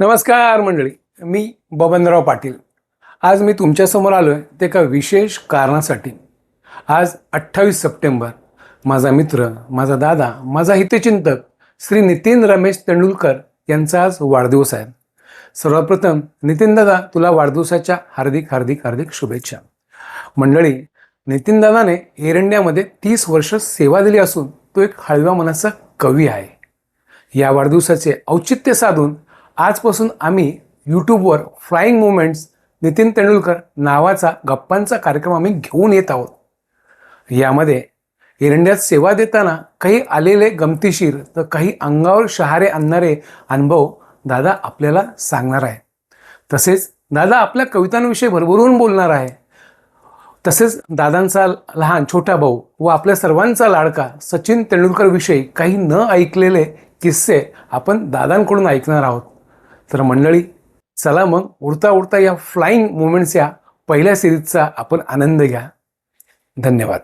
नमस्कार मंडळी मी बबनराव पाटील. आज मी तुमच्यासमोर आलो आहे ते एका विशेष कारणासाठी. आज अठ्ठावीस सप्टेंबर माझा मित्र माझा दादा माझा हितचिंतक श्री नितीन रमेश तेंडुलकर यांचा आज वाढदिवस आहे. सर्वप्रथम नितीन दादा तुला वाढदिवसाच्या हार्दिक हार्दिक हार्दिक शुभेच्छा. मंडळी नितीन दादाने एरंड्यामध्ये तीस वर्ष सेवा दिली असून तो एक हळव्या मनाचा कवी आहे. या वाढदिवसाचे औचित्य साधून आजपासून आम्ही यूट्यूबवर फ्लाईंग मुवमेंट्स नितीन तेंडुलकर नावाचा गप्पांचा कार्यक्रम आम्ही घेऊन येत आहोत. यामध्ये एरंड्यात सेवा देताना काही आलेले गमतीशीर तर काही अंगावर शहारे आणणारे अनुभव दादा आपल्याला सांगणार आहे. तसेच दादा आपल्या कवितांविषयी भरभरून बोलणार आहे. तसेच दादांचा लहान छोटा भाऊ व आपल्या सर्वांचा लाडका सचिन तेंडुलकर विषयी काही न ऐकलेले किस्से आपण दादांकडून ऐकणार आहोत. तर मंडळी चला मग उडता उडता या फ्लाईंग मुवमेंट्स या पहिल्या सिरीजचा आपण आनंद घ्या. धन्यवाद.